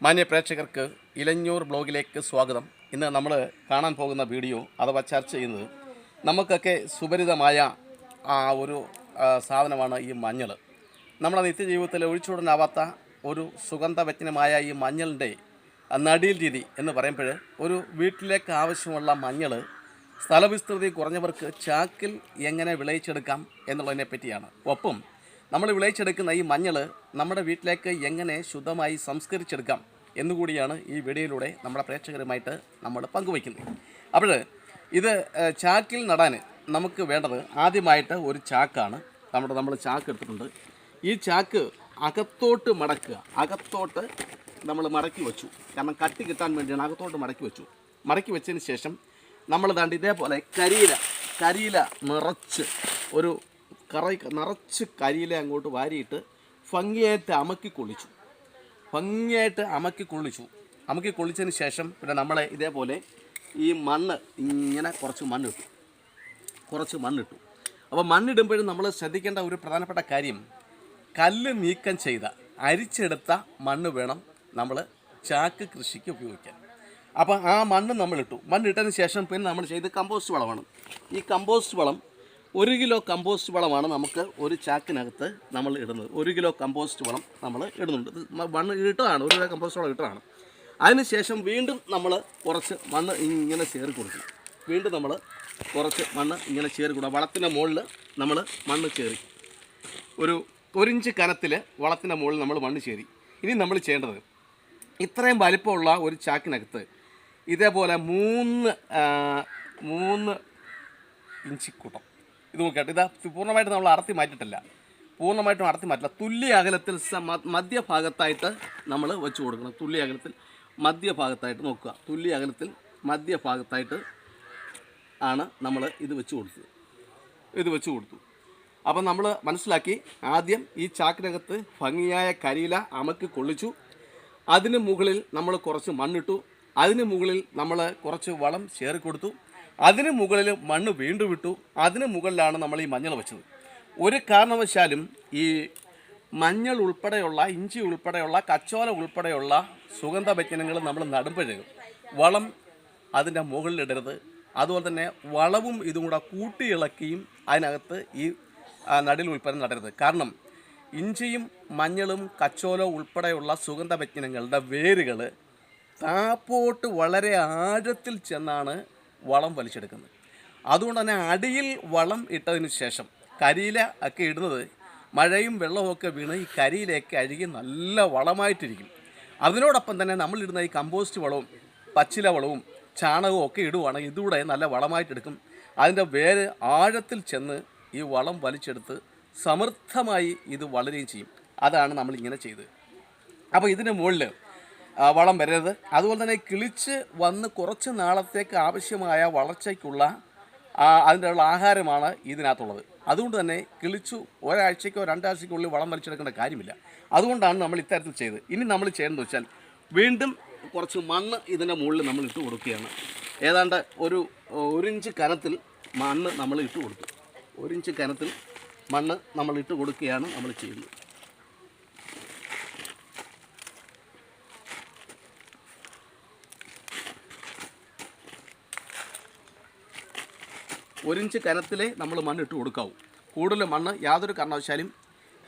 മാന്യ പ്രേക്ഷകർക്ക് ഇലഞ്ഞൂർ ബ്ലോഗിലേക്ക് സ്വാഗതം. ഇന്ന് നമ്മൾ കാണാൻ പോകുന്ന വീഡിയോ അഥവാ ചർച്ച ചെയ്യുന്നത് നമുക്കൊക്കെ സുപരിതമായ ആ ഒരു സാധനമാണ് ഈ മഞ്ഞൾ നമ്മുടെ നിത്യജീവിതത്തിൽ ഒഴിച്ചുവിടാനാവാത്ത ഒരു സുഗന്ധവജ്ഞനമായ ഈ മഞ്ഞളിന്റെ നടീൽ രീതി എന്ന് പറയുമ്പോൾ ഒരു വീട്ടിലേക്ക് ആവശ്യമുള്ള മഞ്ഞൾ സ്ഥലവിസ്തൃതി കുറഞ്ഞവർക്ക് ചാക്കിൽ എങ്ങനെ വിളയിച്ചെടുക്കാം എന്നുള്ളതിനെ പറ്റിയാണ് ഒപ്പം നമ്മൾ വിളയിച്ചെടുക്കുന്ന ഈ മഞ്ഞൾ നമ്മുടെ വീട്ടിലേക്ക് എങ്ങനെ ശുദ്ധമായി സംസ്കരിച്ചെടുക്കാം എന്നുകൂടിയാണ് ഈ വീഡിയോയിലൂടെ നമ്മുടെ പ്രേക്ഷകരുമായിട്ട് നമ്മൾ പങ്കുവയ്ക്കുന്നത്. അപ്പോൾ ഇത് ചാക്കിൽ നടാൻ നമുക്ക് വേണ്ടത് ആദ്യമായിട്ട് ഒരു ചാക്കാണ്. നമ്മുടെ നമ്മൾ ചാക്ക് എടുത്തിട്ടുണ്ട്. ഈ ചാക്ക് അകത്തോട്ട് മടക്കുക. അകത്തോട്ട് നമ്മൾ മടക്കി വെച്ചു. കാരണം കട്ടി കിട്ടാൻ വേണ്ടിയാണ് അകത്തോട്ട് മടക്കി വെച്ചു. മടക്കി വെച്ചതിന് ശേഷം നമ്മൾ ദാണ്ട് ഇതേപോലെ കരിയില കരിയില നിറച്ച് ഒരു കറ നിറച്ച് കരിയില അങ്ങോട്ട് വാരിയിട്ട് ഭംഗിയായിട്ട് അമക്കി കൊള്ളിച്ചു. ഭംഗിയായിട്ട് അമക്കി കൊള്ളിച്ചു. അമക്കി കൊള്ളിച്ചതിന് ശേഷം പിന്നെ നമ്മളെ ഇതേപോലെ ഈ മണ്ണ് ഇങ്ങനെ കുറച്ച് മണ്ണിട്ടു. കുറച്ച് മണ്ണിട്ടു. അപ്പോൾ മണ്ണിടുമ്പോഴും നമ്മൾ ശ്രദ്ധിക്കേണ്ട ഒരു പ്രധാനപ്പെട്ട കാര്യം കല്ല് നീക്കം ചെയ്ത അരിച്ചെടുത്ത മണ്ണ് വേണം നമ്മൾ ചാക്ക് കൃഷിക്ക് ഉപയോഗിക്കാൻ. അപ്പോൾ ആ മണ്ണ് നമ്മളിട്ടു. മണ്ണിട്ടതിന് ശേഷം പിന്നെ നമ്മൾ ചെയ്ത് കമ്പോസ്റ്റ് വളമാണ്. ഈ കമ്പോസ്റ്റ് വളം ഒരു കിലോ കമ്പോസ്റ്റ് വളമാണ് നമുക്ക് ഒരു ചാക്കിനകത്ത് നമ്മൾ ഇടുന്നത്. ഒരു കിലോ കമ്പോസ്റ്റ് വളം നമ്മൾ ഇടുന്നുണ്ട്. മണ്ണ് ഇട്ടതാണ് ഒരു കിലോ കമ്പോസ്റ്റ് വളം ഇട്ടതാണ്. അതിനുശേഷം വീണ്ടും നമ്മൾ കുറച്ച് മണ്ണ് ഇങ്ങനെ ചേറി കൊടുക്കും. വീണ്ടും നമ്മൾ കുറച്ച് മണ്ണ് ഇങ്ങനെ ചേറി കൊടുക്കുക വളത്തിന്റെ മുകളിൽ നമ്മൾ മണ്ണ് ചേറി. ഒരു ഒരിഞ്ച് കനത്തിൽ വളത്തിന്റെ മുകളിൽ നമ്മൾ മണ്ണ് ചേരി. ഇനി നമ്മൾ ചെയ്യേണ്ടത് ഇത്രയും വലിപ്പമുള്ള ഒരു ചാക്കിനകത്ത് ഇതേപോലെ മൂന്ന് മൂന്ന് ഇഞ്ചി കൂട്ടം ഇത് നോക്കിയിട്ട്. ഇതാ പൂർണമായിട്ട് നമ്മൾ അടർത്തി മാറ്റിയിട്ടില്ല. പൂർണമായിട്ടും അടർത്തി മാറ്റില്ല തുല്യ അകലത്തിൽ മധ്യഭാഗത്തായിട്ട് നമ്മൾ വെച്ച് കൊടുക്കണം. തുല്യ അകലത്തിൽ മധ്യഭാഗത്തായിട്ട് നോക്കുക. തുല്യ അകലത്തിൽ മധ്യഭാഗത്തായിട്ട് ആണ് നമ്മൾ ഇത് വെച്ച് കൊടുത്തത്. ഇത് വെച്ച് കൊടുത്തു. അപ്പം നമ്മൾ മനസ്സിലാക്കി ആദ്യം ഈ ചാക്കിനകത്ത് ഭംഗിയായ കരിയില അമക്കി കൊള്ളിച്ചു. അതിന് മുകളിൽ നമ്മൾ കുറച്ച് മണ്ണിട്ടു. അതിന് മുകളിൽ നമ്മൾ കുറച്ച് വളം ചേർക്കൊടുത്തു. കൊടുത്തു അതിന് മുകളിൽ മണ്ണ് വീണ്ടും വിട്ടു. അതിന് മുകളിലാണ് നമ്മൾ ഈ മഞ്ഞൾ വെച്ചത്. ഒരു കാരണവശാലും ഈ മഞ്ഞൾ ഉൾപ്പെടെയുള്ള ഇഞ്ചി ഉൾപ്പെടെയുള്ള കച്ചോല ഉൾപ്പെടെയുള്ള സുഗന്ധ വ്യജ്ഞനങ്ങൾ നമ്മൾ നടുമ്പോഴേ വളം അതിന്റെ മുകളിലിടരുത് അതുപോലെ തന്നെ വളവും ഇതും കൂടെ കൂട്ടിയിളക്കിയും അതിനകത്ത് ഈ നടിൽ ഉൽപ്പന്നം നടരുത്. കാരണം ഇഞ്ചിയും മഞ്ഞളും കച്ചോലവും ഉൾപ്പെടെയുള്ള സുഗന്ധ വ്യജ്ഞനങ്ങളുടെ വേരുകൾ താപ്പോട്ട് വളരെ ആഴത്തിൽ ചെന്നാണ് വളം വലിച്ചെടുക്കുന്നത്. അതുകൊണ്ട് തന്നെ അടിയിൽ വളം ഇട്ടതിന് ശേഷം കരിയില ഒക്കെ ഇടുന്നത് മഴയും വെള്ളവും ഒക്കെ വീണ് ഈ കരിയിലൊക്കെ അഴുകി നല്ല വളമായിട്ടിരിക്കും. അതിനോടൊപ്പം തന്നെ നമ്മളിടുന്ന ഈ കമ്പോസ്റ്റ് വളവും പച്ചില വളവും ചാണകവും ഒക്കെ ഇടുവാണെങ്കിൽ ഇതൂടെ നല്ല വളമായിട്ടെടുക്കും. അതിന്റെ വേര് ആഴത്തിൽ ചെന്ന് ഈ വളം വലിച്ചെടുത്ത് സമൃദ്ധമായി ഇത് വളരുകയും ചെയ്യും. അതാണ് നമ്മളിങ്ങനെ ചെയ്തത്. അപ്പോൾ ഇതിന് മുകളിൽ വളം വരരുത്. അതുപോലെ തന്നെ കിളിച്ച് വന്ന് കുറച്ച് നാളത്തേക്ക് ആവശ്യമായ വളർച്ചയ്ക്കുള്ള അതിന്റെ ഉള്ള ആഹാരമാണ് ഇതിനകത്തുള്ളത്. അതുകൊണ്ട് തന്നെ കിളിച്ചു ഒരാഴ്ചയ്ക്കോ രണ്ടാഴ്ചയ്ക്കുള്ളിൽ വളം വലിച്ചെടുക്കേണ്ട കാര്യമില്ല. അതുകൊണ്ടാണ് നമ്മൾ ഇത്തരത്തിൽ ചെയ്തത്. ഇനി നമ്മൾ ചെയ്യേണ്ടത് വെച്ചാൽ വീണ്ടും കുറച്ച് മണ്ണ് ഇതിന്റെ മുകളിൽ നമ്മൾ ഇട്ട് കൊടുക്കുകയാണ്. ഏതാണ്ട് ഒരു ഒരിഞ്ച് കനത്തിൽ മണ്ണ് നമ്മൾ ഇട്ട് കൊടുത്തു. ഒരിഞ്ച് കനത്തിൽ മണ്ണ് നമ്മൾ ഇട്ട് കൊടുക്കുകയാണ് നമ്മൾ ചെയ്യുന്നത്. ഒരിഞ്ച് കനത്തിലേ നമ്മൾ മണ്ണ് ഇട്ട് കൊടുക്കാവൂ. കൂടുതൽ മണ്ണ് യാതൊരു കാരണവശാലും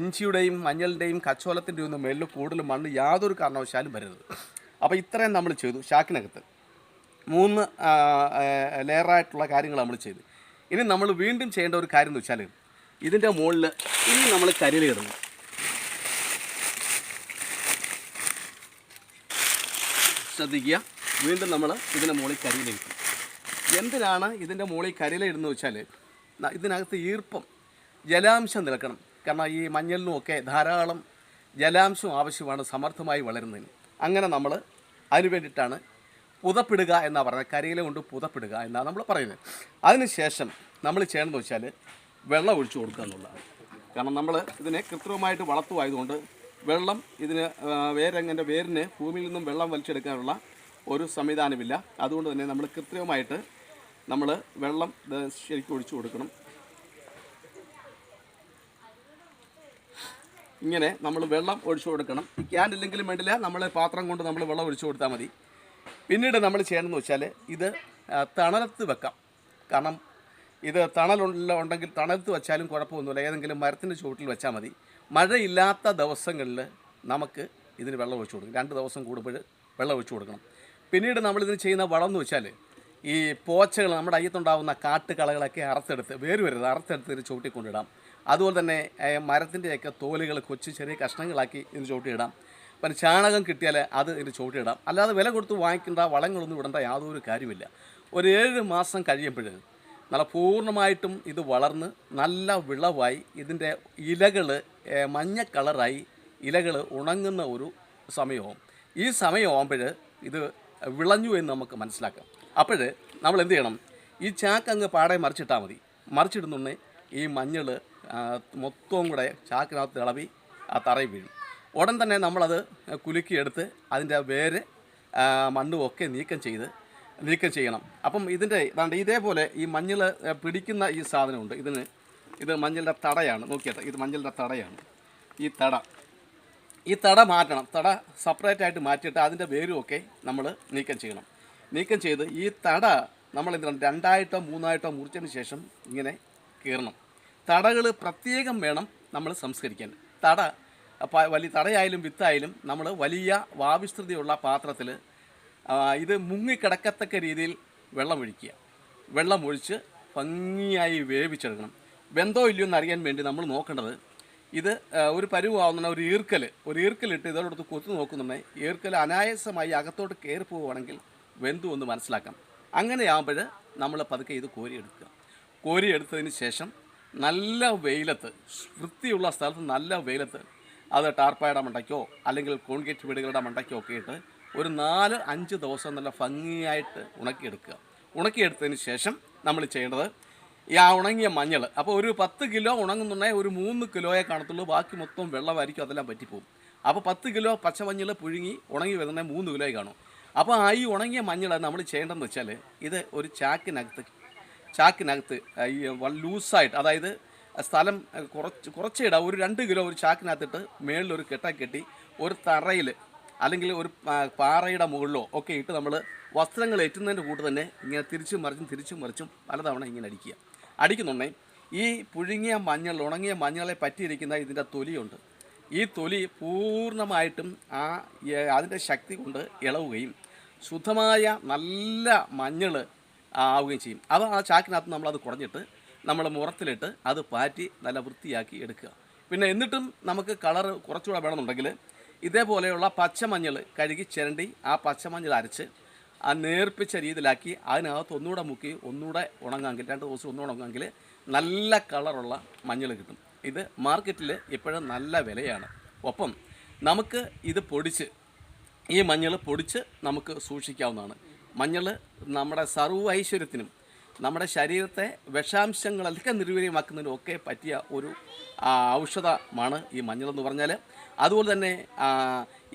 ഇഞ്ചിയുടെയും മഞ്ഞളിന്റെയും കച്ചോലത്തിന്റെയും ഒന്നും മേളിൽ കൂടുതൽ മണ്ണ് യാതൊരു കാരണവശാലും വരരുത്. അപ്പോൾ ഇത്രയും നമ്മൾ ചെയ്തു ഷാക്കിനകത്ത്. മൂന്ന് ലെയറായിട്ടുള്ള കാര്യങ്ങൾ നമ്മൾ ചെയ്തു. ഇനി നമ്മൾ വീണ്ടും ചെയ്യേണ്ട ഒരു കാര്യം എന്ന് വെച്ചാൽ ഇതിന്റെ മുകളിൽ ഇനി നമ്മൾ കരിയിലിടണം ശ്രദ്ധിക്കുക. വീണ്ടും നമ്മൾ ഇതിന്റെ മുകളിൽ കരിയിലിരിക്കും എന്തിനാണ് ഇതിന്റെ മുകളിൽ കരിയില ഇടുന്നത് വെച്ചാൽ ഇതിനകത്ത് ഈർപ്പം ജലാംശം നിൽക്കണം കാരണം ഈ മഞ്ഞളിനുമൊക്കെ ധാരാളം ജലാംശം ആവശ്യമാണ് സമർത്ഥമായി വളരുന്നതിന്. അങ്ങനെ നമ്മൾ അതിന് വേണ്ടിയിട്ടാണ് പുതപ്പിടുക എന്നാണ് പറയുന്നത്. കരിയില കൊണ്ട് പുതപ്പിടുക എന്നാണ് നമ്മൾ പറയുന്നത്. അതിനുശേഷം നമ്മൾ ചെയ്യണമെന്ന് വെച്ചാൽ വെള്ളം ഒഴിച്ചു കൊടുക്കുക എന്നുള്ളതാണ്. കാരണം നമ്മൾ ഇതിനെ കൃത്രിമമായിട്ട് വളർത്തുമായതുകൊണ്ട് വെള്ളം ഇതിന് വേരങ്ങന്റെ വേരിന് ഭൂമിയിൽ നിന്നും വെള്ളം വലിച്ചെടുക്കാനുള്ള ഒരു സംവിധാനമില്ല. അതുകൊണ്ട് തന്നെ നമ്മൾ കൃത്രിമമായിട്ട് നമ്മൾ വെള്ളം ശരിക്കും ഒഴിച്ചു കൊടുക്കണം. ഇങ്ങനെ നമ്മൾ വെള്ളം ഒഴിച്ചു കൊടുക്കണം. ഈ ക്യാൻ ഇല്ലെങ്കിലും വേണ്ടില്ല. നമ്മൾ പാത്രം കൊണ്ട് നമ്മൾ വെള്ളം ഒഴിച്ചു കൊടുത്താൽ മതി. പിന്നീട് നമ്മൾ ചെയ്യണമെന്ന് വെച്ചാൽ ഇത് തണലത്ത് വെക്കാം. കാരണം ഇത് തണലുള്ള ഉണ്ടെങ്കിൽ തണലത്ത് വെച്ചാലും കുഴപ്പമൊന്നുമില്ല. ഏതെങ്കിലും മരത്തിന്റെ ചുവട്ടിൽ വെച്ചാൽ മതി. മഴയില്ലാത്ത ദിവസങ്ങളിൽ നമുക്ക് ഇതിന് വെള്ളം ഒഴിച്ചു കൊടുക്കും രണ്ട് ദിവസം കൂടുമ്പോൾ വെള്ളം ഒഴിച്ചു കൊടുക്കണം. പിന്നീട് നമ്മളിതിന് ചെയ്യുന്ന വളം എന്ന് വെച്ചാൽ ഈ പോച്ചകൾ നമ്മുടെ അയ്യത്തുണ്ടാകുന്ന കാട്ടുകളകളൊക്കെ അറുത്തെടുത്ത് വേര് വരുന്നത് അറുത്തെടുത്ത് ഇതിന് ചൂട്ടിക്കൊണ്ടിടാം കൊണ്ടിടാം അതുപോലെ തന്നെ മരത്തിന്റെയൊക്കെ തോലുകൾ കൊച്ചു ചെറിയ കഷ്ണങ്ങളാക്കി ഇതിന് ചൂട്ടിയിടാം പിന്നെ ചാണകം കിട്ടിയാൽ അത് ഇതിന് ചൂട്ടിയിടാം അല്ലാതെ വില കൊടുത്ത് വാങ്ങിക്കേണ്ട വളങ്ങളൊന്നും ഇടേണ്ട യാതൊരു കാര്യമില്ല ഒരു ഏഴ് മാസം കഴിയുമ്പോൾ നല്ല പൂർണമായിട്ടും ഇത് വളർന്ന് നല്ല വിളവായി ഇതിന്റെ ഇലകൾ മഞ്ഞ കളറായി ഇലകൾ ഉണങ്ങുന്ന ഒരു സമയമാവും ഈ സമയമാകുമ്പോൾ ഇത് വിളഞ്ഞു എന്ന് നമുക്ക് മനസ്സിലാക്കാം. അപ്പോൾ നമ്മൾ എന്ത് ചെയ്യണം? ഈ ചാക്ക് അങ്ങ് പാടെ മറിച്ചിട്ടാൽ മതി. മറിച്ചിടുന്നുണ്ടെ ഈ മഞ്ഞൾ മൊത്തവും കൂടെ ചാക്കിനകത്ത് ഇളവി ആ തറയിൽ വീഴും. ഉടൻ തന്നെ നമ്മളത് കുലുക്കിയെടുത്ത് അതിന്റെ വേര് മണ്ണും ഒക്കെ നീക്കം ചെയ്ത് നീക്കം ചെയ്യണം. അപ്പം ഇതിന്റെ ഇതാണ്ട് ഇതേപോലെ ഈ മഞ്ഞൾ പിടിക്കുന്ന ഈ സാധനമുണ്ട്. ഇതിന് ഇത് മഞ്ഞളുടെ തടയാണ്. നോക്കിയത് ഇത് മഞ്ഞളുടെ തടയാണ്. ഈ തട. ഈ തട മാറ്റണം. തട സെപ്പറേറ്റ് ആയിട്ട് മാറ്റിയിട്ട് അതിന്റെ വേരും ഒക്കെ നമ്മൾ നീക്കം ചെയ്യണം. നീക്കം ചെയ്ത് ഈ തട നമ്മൾ എന്താണ് രണ്ടായിട്ടോ മൂന്നായിട്ടോ മുറിച്ചതിന് ശേഷം ഇങ്ങനെ കീറണം. തടകൾ പ്രത്യേകം വേണം നമ്മൾ സംസ്കരിക്കാൻ. തട വലിയ തടയായാലും വിത്തായാലും നമ്മൾ വലിയ വാവിസ്തൃതിയുള്ള പാത്രത്തിൽ ഇത് മുങ്ങിക്കിടക്കത്തക്ക രീതിയിൽ വെള്ളം ഒഴിക്കുക. വെള്ളം ഒഴിച്ച് ഭംഗിയായി വേവിച്ചെടുക്കണം. വെന്തോ ഇല്ലയോ എന്നറിയാൻ വേണ്ടി നമ്മൾ നോക്കേണ്ടത് ഇത് ഒരു പരുവാവുന്ന ഒരു ഈർക്കൽ ഒരു ഈർക്കലിട്ട് ഇതോടൊത്ത് കൊത്തു നോക്കുന്നുണ്ടെങ്കിൽ ഈർക്കൽ അനായാസമായി അകത്തോട്ട് കയറി പോവുകയാണെങ്കിൽ വെന്തു എന്ന് മനസ്സിലാക്കാം. അങ്ങനെയാകുമ്പോൾ നമ്മൾ പതുക്കെ ഇത് കോരിയെടുക്കുക. കോരിയെടുത്തതിന് ശേഷം നല്ല വെയിലത്ത് വൃത്തിയുള്ള സ്ഥലത്ത് നല്ല വെയിലത്ത് അത് ടാർപ്പായുടെ മണ്ടയ്ക്കോ അല്ലെങ്കിൽ കോൺക്രീറ്റ് വീടുകളുടെ മണ്ടയ്ക്കോ ഒക്കെ ഇട്ട് ഒരു നാല് അഞ്ച് ദിവസം നല്ല ഭംഗിയായിട്ട് ഉണക്കിയെടുക്കുക. ഉണക്കിയെടുത്തതിന് ശേഷം നമ്മൾ ചെയ്യേണ്ടത് ഈ ആ ഉണങ്ങിയ മഞ്ഞൾ അപ്പോൾ ഒരു പത്ത് കിലോ ഉണങ്ങുന്നുണ്ടെങ്കിൽ ഒരു മൂന്ന് കിലോയെ കാണത്തുള്ളൂ. ബാക്കി മൊത്തം വെള്ളമായിരിക്കും അതെല്ലാം പറ്റിപ്പോകും അപ്പോൾ പത്ത് കിലോ പച്ചമഞ്ഞൾ പുഴുങ്ങി ഉണങ്ങി വരുന്ന മൂന്ന് കിലോയെ കാണും. അപ്പോൾ ആ ഈ ഉണങ്ങിയ മഞ്ഞൾ നമ്മൾ ചെയ്യേണ്ടതെന്ന് വെച്ചാൽ ഇത് ഒരു ചാക്കിനകത്ത് ചാക്കിനകത്ത് ഈ ലൂസായിട്ട് അതായത് സ്ഥലം കുറച്ച് കുറച്ചിട ഒരു രണ്ട് കിലോ ഒരു ചാക്കിനകത്തിട്ട് മേളിൽ ഒരു കെട്ട കെട്ടി ഒരു തറയിൽ അല്ലെങ്കിൽ ഒരു പാറയുടെ മുകളിലോ ഒക്കെ ഇട്ട് നമ്മൾ വസ്ത്രങ്ങൾ ഏറ്റുന്നതിന്റെ കൂട്ട് തന്നെ ഇങ്ങനെ തിരിച്ചും മറിച്ചും തിരിച്ചും മറിച്ചും പലതവണ ഇങ്ങനെ അടിക്കുക. അടിക്കുന്നുണ്ടേ ഈ പുഴുങ്ങിയ മഞ്ഞൾ ഉണങ്ങിയ മഞ്ഞളെ പറ്റിയിരിക്കുന്ന ഇതിന്റെ തൊലിയുണ്ട്. ഈ തൊലി പൂർണമായിട്ടും ആ അതിന്റെ ശക്തി കൊണ്ട് ഇളവുകയും ശുദ്ധമായ നല്ല മഞ്ഞൾ ആവുകയും ചെയ്യും. അത് ആ ചാക്കിനകത്ത് നമ്മളത് കുറഞ്ഞിട്ട് നമ്മൾ മുറത്തിലിട്ട് അത് പാറ്റി നല്ല വൃത്തിയാക്കി എടുക്കുക. പിന്നെ എന്നിട്ടും നമുക്ക് കളറ് കുറച്ചുകൂടെ വേണമെന്നുണ്ടെങ്കിൽ ഇതേപോലെയുള്ള പച്ചമഞ്ഞൾ കഴുകി ചിരണ്ടി ആ പച്ചമഞ്ഞൾ അരച്ച് ആ നേർപ്പിച്ച രീതിയിലാക്കി അതിനകത്ത് ഒന്നുകൂടെ മുക്കി ഒന്നുകൂടെ ഉണങ്ങാമെങ്കിൽ രണ്ട് ദിവസം ഒന്നുകൂടെ ഉണങ്ങാമെങ്കിൽ നല്ല കളറുള്ള മഞ്ഞൾ കിട്ടും. ഇത് മാർക്കറ്റിൽ ഇപ്പോഴും നല്ല വിലയാണ്. ഒപ്പം നമുക്ക് ഇത് പൊടിച്ച് ഈ മഞ്ഞൾ പൊടിച്ച് നമുക്ക് സൂക്ഷിക്കാവുന്നതാണ്. മഞ്ഞൾ നമ്മുടെ സർവ ഐശ്വര്യത്തിനും നമ്മുടെ ശരീരത്തെ വിഷാംശങ്ങളൊക്കെ നിർവീര്യമാക്കുന്നതിനും ഒക്കെ പറ്റിയ ഒരു ഔഷധമാണ് ഈ മഞ്ഞൾ എന്ന് പറഞ്ഞാൽ അതുപോലെ തന്നെ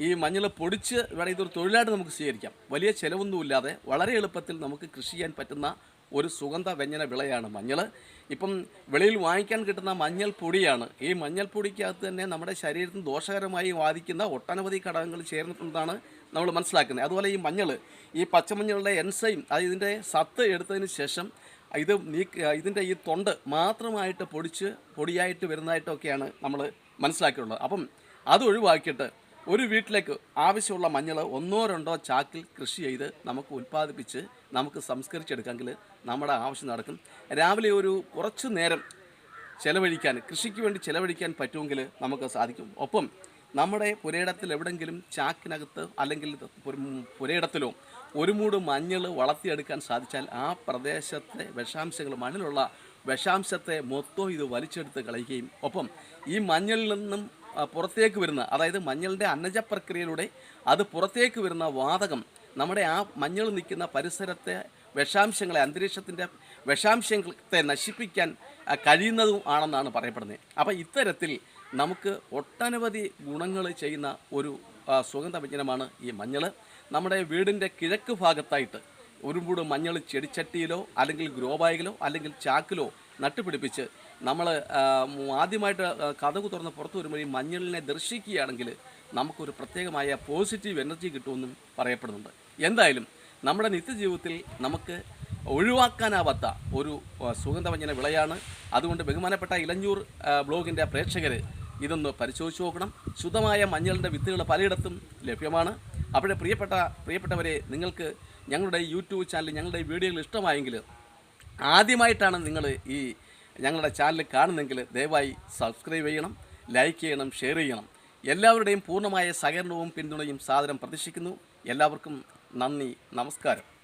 ഈ മഞ്ഞൾ പൊടിച്ച് വേണമെങ്കിൽ ഇതൊരു തൊഴിലായിട്ട് നമുക്ക് സ്വീകരിക്കാം. വലിയ ചിലവൊന്നുമില്ലാതെ വളരെ എളുപ്പത്തിൽ നമുക്ക് കൃഷി ചെയ്യാൻ പറ്റുന്ന ഒരു സുഗന്ധ വ്യഞ്ജന വിളയാണ് മഞ്ഞൾ. ഇപ്പം വെളിയിൽ വാങ്ങിക്കാൻ കിട്ടുന്ന മഞ്ഞൾ പൊടിയാണ്. ഈ മഞ്ഞൾ പൊടിക്കകത്ത് തന്നെ നമ്മുടെ ശരീരത്തിന് ദോഷകരമായി ബാധിക്കുന്ന ഒട്ടനവധി ഘടകങ്ങൾ ചേർന്നിട്ടുണ്ടെന്നാണ് നമ്മൾ മനസ്സിലാക്കുന്നത്. അതുപോലെ ഈ മഞ്ഞൾ ഈ പച്ചമഞ്ഞളുടെ എൻസൈം അത് ഇതിന്റെ സത്ത് എടുത്തതിന് ശേഷം ഇത് നീക്ക ഇതിന്റെ ഈ തൊണ്ട് മാത്രമായിട്ട് പൊടിച്ച് പൊടിയായിട്ട് വരുന്നതായിട്ടൊക്കെയാണ് നമ്മൾ മനസ്സിലാക്കിയിട്ടുള്ളത്. അപ്പം അത് ഒഴിവാക്കിയിട്ട് ഒരു വീട്ടിലേക്ക് ആവശ്യമുള്ള മഞ്ഞൾ ഒന്നോ രണ്ടോ ചാക്കിൽ കൃഷി ചെയ്ത് നമുക്ക് ഉൽപ്പാദിപ്പിച്ച് നമുക്ക് സംസ്കരിച്ചെടുക്കാമെങ്കിൽ നമ്മുടെ ആവശ്യം നടക്കും. രാവിലെ ഒരു കുറച്ച് നേരം ചിലവഴിക്കാൻ കൃഷിക്ക് വേണ്ടി ചിലവഴിക്കാൻ പറ്റുമെങ്കിൽ നമുക്ക് സാധിക്കും. ഒപ്പം നമ്മുടെ പുരയിടത്തിൽ എവിടെങ്കിലും ചാക്കിനകത്ത് അല്ലെങ്കിൽ പുരയിടത്തിലോ ഒരു മൂട് മഞ്ഞൾ വളർത്തിയെടുക്കാൻ സാധിച്ചാൽ ആ പ്രദേശത്തെ വിഷാംശങ്ങൾ മണ്ണിലുള്ള വിഷാംശത്തെ മൊത്തം ഇത് വലിച്ചെടുത്ത് കളയുകയും ഒപ്പം ഈ മഞ്ഞളിൽ നിന്നും പുറത്തേക്ക് വരുന്ന അതായത് മഞ്ഞളിന്റെ അന്നജ പ്രക്രിയയിലൂടെ അത് പുറത്തേക്ക് വരുന്ന വാതകം നമ്മുടെ ആ മഞ്ഞൾ നിൽക്കുന്ന പരിസരത്തെ വിഷാംശങ്ങളെ അന്തരീക്ഷത്തിന്റെ വിഷാംശത്തെ നശിപ്പിക്കാൻ കഴിയുന്നതും ആണെന്നാണ് പറയപ്പെടുന്നത്. അപ്പോൾ ഇത്തരത്തിൽ നമുക്ക് ഒട്ടനവധി ഗുണങ്ങൾ ചെയ്യുന്ന ഒരു സുഗന്ധ വ്യഞ്ജനമാണ് ഈ മഞ്ഞൾ നമ്മുടെ വീടിന്റെ കിഴക്ക് ഭാഗത്തായിട്ട് ഒരു മൂട് മഞ്ഞൾ ചെടിച്ചട്ടിയിലോ അല്ലെങ്കിൽ ഗ്രോ ബാഗിലോ അല്ലെങ്കിൽ ചാക്കിലോ നട്ടുപിടിപ്പിച്ച് നമ്മൾ ആദ്യമായിട്ട് കഥകു തുറന്ന് പുറത്തു വരുമ്പോൾ ഈ മഞ്ഞളിനെ ദർശിക്കുകയാണെങ്കിൽ നമുക്കൊരു പ്രത്യേകമായ പോസിറ്റീവ് എനർജി കിട്ടുമെന്നും പറയപ്പെടുന്നുണ്ട്. എന്തായാലും നമ്മുടെ നിത്യജീവിതത്തിൽ നമുക്ക് ഒഴിവാക്കാനാവാത്ത ഒരു സുഗന്ധവ്യഞ്ജന വിളയാണ്. അതുകൊണ്ട് ബഹുമാനപ്പെട്ട ഇലഞ്ഞൂർ ബ്ലോഗിന്റെ പ്രേക്ഷകർ ഇതൊന്ന് പരിശോധിച്ച് നോക്കണം. ശുദ്ധമായ മഞ്ഞളിന്റെ വിത്തുകൾ പലയിടത്തും ലഭ്യമാണ്. അവിടെ പ്രിയപ്പെട്ട പ്രിയപ്പെട്ടവരെ നിങ്ങൾക്ക് ഞങ്ങളുടെ യൂട്യൂബ് ചാനൽ ഞങ്ങളുടെ വീഡിയോകൾ ഇഷ്ടമായെങ്കിൽ ആദ്യമായിട്ടാണ് നിങ്ങൾ ഈ ഞങ്ങളുടെ ചാനൽ കാണുന്നെങ്കിൽ ദയവായി സബ്സ്ക്രൈബ് ചെയ്യണം ലൈക്ക് ചെയ്യണം ഷെയർ ചെയ്യണം. എല്ലാവരുടെയും പൂർണമായ സഹകരണവും പിന്തുണയും സാദരം പ്രതീക്ഷിക്കുന്നു. എല്ലാവർക്കും നന്ദി നമസ്കാരം.